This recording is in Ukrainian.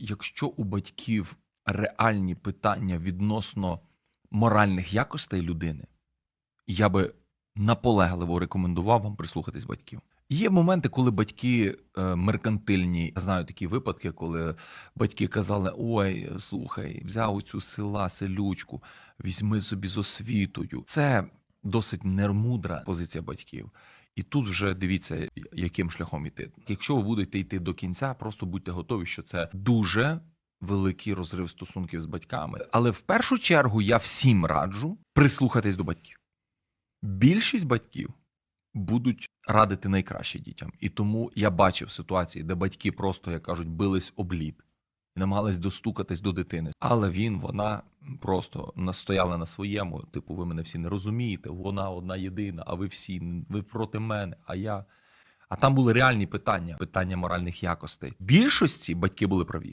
Якщо у батьків реальні питання відносно моральних якостей людини, я би наполегливо рекомендував вам прислухатись батьків. Є моменти, коли батьки е, меркантильні. Я знаю такі випадки, коли батьки казали: Ой, слухай, взяв цю села селючку, візьми собі з освітою. Це досить нермудра позиція батьків. І тут вже дивіться, яким шляхом йти. Якщо ви будете йти до кінця, просто будьте готові, що це дуже великий розрив стосунків з батьками. Але в першу чергу я всім раджу прислухатись до батьків. Більшість батьків будуть радити найкраще дітям. І тому я бачив ситуації, де батьки просто, як кажуть, бились об лід і намагались достукатись до дитини. Але він, вона просто настояли на своєму. Типу, ви мене всі не розумієте, вона одна єдина, а ви всі, ви проти мене, а я. А там були реальні питання, питання моральних якостей. Більшості батьки були праві.